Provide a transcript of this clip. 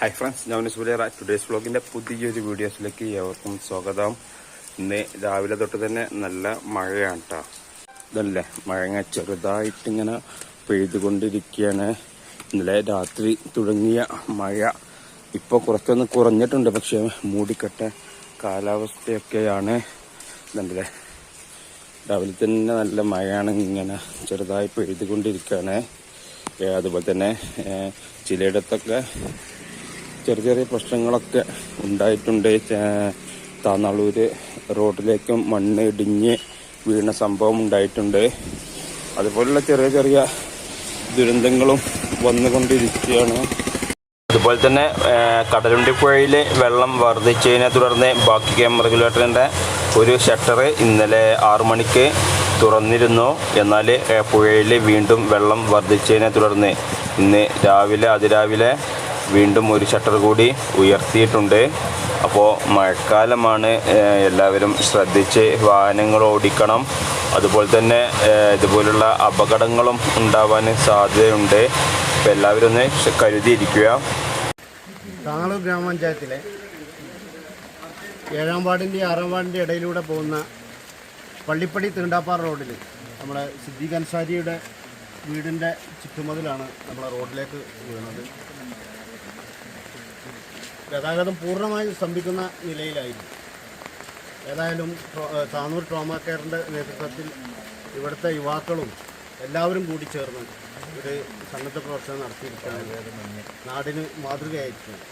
Hi friends ഞാൻ സൂര്യ today's വ്ളോഗിന്റെ പുതിയൊരു വീഡിയോസിലേക്ക് ഏവർക്കും സ്വാഗതം. ഇന്ന് രാവിലെ തൊട്ട് തന്നെ നല്ല മഴയാണ് കേട്ടോ ഇതല്ലേ മഴ ഇങ്ങനെ ചെറുതായിട്ട് ഇങ്ങനെ പെയ്തുകൊണ്ടിരിക്കുകയാണ്. ഇന്നലെ രാത്രി തുടങ്ങിയ മഴ ഇപ്പോൾ കുറച്ചൊന്ന് കുറഞ്ഞിട്ടുണ്ട് പക്ഷേ മൂടിക്കെട്ട കാലാവസ്ഥയൊക്കെയാണ്. ഇതല്ലേ രാവിലെ തന്നെ നല്ല മഴയാണ് ഇങ്ങനെ ചെറുതായി പെയ്തുകൊണ്ടിരിക്കുകയാണ്. അതുപോലെ തന്നെ ചിലയിടത്തൊക്കെ ചെറിയ ചെറിയ പ്രശ്നങ്ങളൊക്കെ ഉണ്ടായിട്ടുണ്ട്. താന്നാളൂര് റോഡിലേക്കും മണ്ണ് ഇടിഞ്ഞ് വീണ സംഭവം ഉണ്ടായിട്ടുണ്ട്. അതുപോലുള്ള ചെറിയ ചെറിയ ദുരന്തങ്ങളും വന്നുകൊണ്ടിരിക്കുകയാണ്. അതുപോലെ തന്നെ കടലുണ്ടി പുഴയിൽ വെള്ളം വർദ്ധിച്ചതിനെ തുടർന്ന് ബാക്കി ക്യാമറ റെഗുലേറ്ററിന്റെ ഒരു ഷട്ടർ ഇന്നലെ ആറു മണിക്ക് തുറന്നിരുന്നു. എന്നാൽ പുഴയിൽ വീണ്ടും വെള്ളം വർദ്ധിച്ചതിനെ തുടർന്ന് ഇന്ന് രാവിലെ അതിരാവിലെ വീണ്ടും ഒരു ഷട്ടർ കൂടി ഉയർത്തിയിട്ടുണ്ട്. അപ്പോൾ മഴക്കാലമാണ് എല്ലാവരും ശ്രദ്ധിച്ച് വാഹനങ്ങൾ ഓടിക്കണം. അതുപോലെ തന്നെ ഇതുപോലുള്ള അപകടങ്ങളും ഉണ്ടാവാൻ സാധ്യതയുണ്ട്. അപ്പോൾ എല്ലാവരും ഒന്ന് കരുതിയിരിക്കുക. താളൂർ ഗ്രാമപഞ്ചായത്തിലെ ഏഴാം വാർഡിന്റെ ആറാം വാർഡിന്റെ ഇടയിലൂടെ പോകുന്ന പള്ളിപ്പടി തീണ്ടാപ്പാറ റോഡിൽ നമ്മുടെ സിദ്ദീഖ് അൻസാരിയുടെ വീടിന്റെ ചുറ്റുമതിലാണ് നമ്മളെ റോഡിലേക്ക് വീണത്. ഗതാഗതം പൂർണമായും സ്തംഭിക്കുന്ന നിലയിലായിരുന്നു. ഏതായാലും താനൂർ ട്രോമ കെയറിന്റെ നേതൃത്വത്തിൽ ഇവിടുത്തെ യുവാക്കളും എല്ലാവരും കൂടി ചേർന്ന് ഒരു സന്നദ്ധ പ്രവർത്തനം നടത്തിയിരിക്കുകയാണ്. നാടിന് മാതൃകയായിരിക്കുകയാണ്.